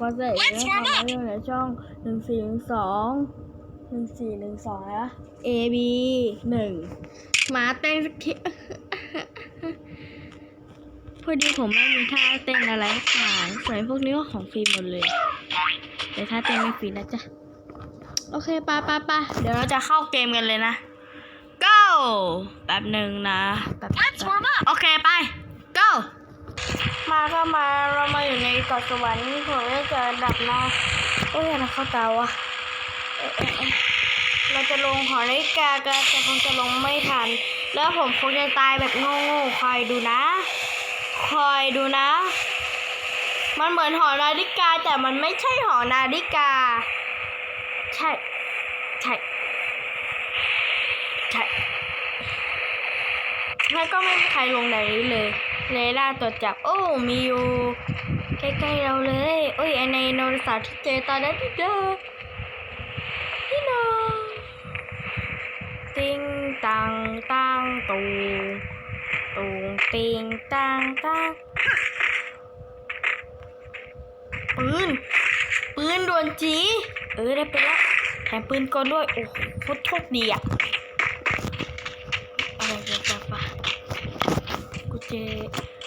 ก็จะเองนะคะมาอยู่ในช่องหนึ่งสี่หนึ่งสองหนึ่งสี่หนึ่งสองนะ A B หนึ่งมาเต้นสักทีพอดีผมไม่มีท่าเต้นอะไรขายส่วนพวกนี้ก็ของฟรีหมดเลย แต่ถ้าเต้นไม่ฟรีนะจ๊ะ โอเคไปไปไปเดี๋ยวเราจะเข้าเกมกันเลยนะ go แป๊บหนึ่งนะแป๊บ Let's warm up โอเคไป go มามาเรามาอยู่ในเกาะสวรรค์ผมก็จะดับหน้าโอ้ยนะเข้าตาวะเอ๊ะเเเราจะลงหอนาฬิกากันแต่คงจะลงไม่ทัน แล้วผมคงจะตายแบบโง่ๆคอยดูนะ คอยดูนะ มันเหมือนหอนาฬิกาแต่มันไม่ใช่หอนาฬิกา ใช่ ใช่ใช่แล้วก็ไม่มีใครลงไหนเลย เรดาตรวจจับ โอ้มีอยู่ใกล้ๆเราเลยโอ้ยไอในโนรสาที่เจอตอนนั้นที่เจอพี่น้องติงตังตังตูตูติงตังตังปืนปืนด่วนจี เออได้ไปแล้วแถมปืนกลด้วย โอ้โหโคตรโชคดีอะ อะ